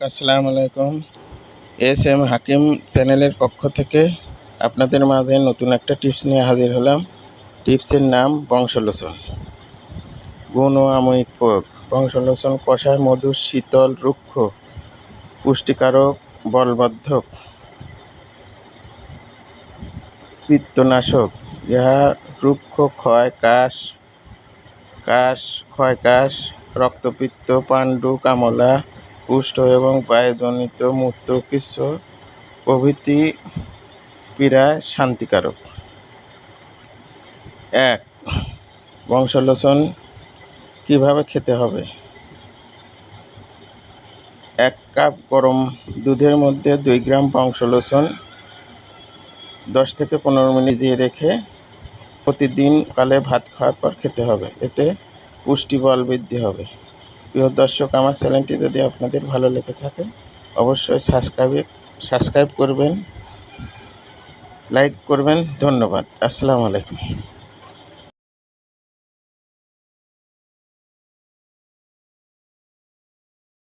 আসসালামু আলাইকুম S M হাকিম চ্যানেলের পক্ষ থেকে আপনাদের মাঝে নতুন একটা টিপস নিয়ে হাজির হলাম। টিপসের নাম বংশলোচন। গুণ ও আময়িক প্রয়োগ বংশলোচন কষায় মধু, শীতল, রুক্ষ, পুষ্টিকারক বলবর্ধক পিত্তনাশক। ইহা রুক্ষ, ক্ষয়, কাশ কাশ, ক্ষয়, কাশ, রক্তপিত্ত, পাণ্ডু, কামলা কুষ্ঠ এবং বায়ুজনিত মূত্রকিচ্ছ প্রভৃতি পীড়া শান্তিকারক। এক, বংশলোচন কীভাবে খেতে হবে? এক কাপ গরম দুধের মধ্যে দুই গ্রাম বংশলোচন দশ থেকে পনেরো মিনিট দিয়ে রেখে প্রতিদিন কালে ভাত খাওয়ার পর খেতে হবে। এতে পুষ্টি বল বৃদ্ধি হবে। প্রিয় দর্শক, আমার চ্যানেলটি যদি আপনাদের ভালো লেগে থাকে, অবশ্যই সাবস্ক্রাইব সাবস্ক্রাইব করবেন, লাইক করবেন। ধন্যবাদ। আসসালামু আলাইকুম।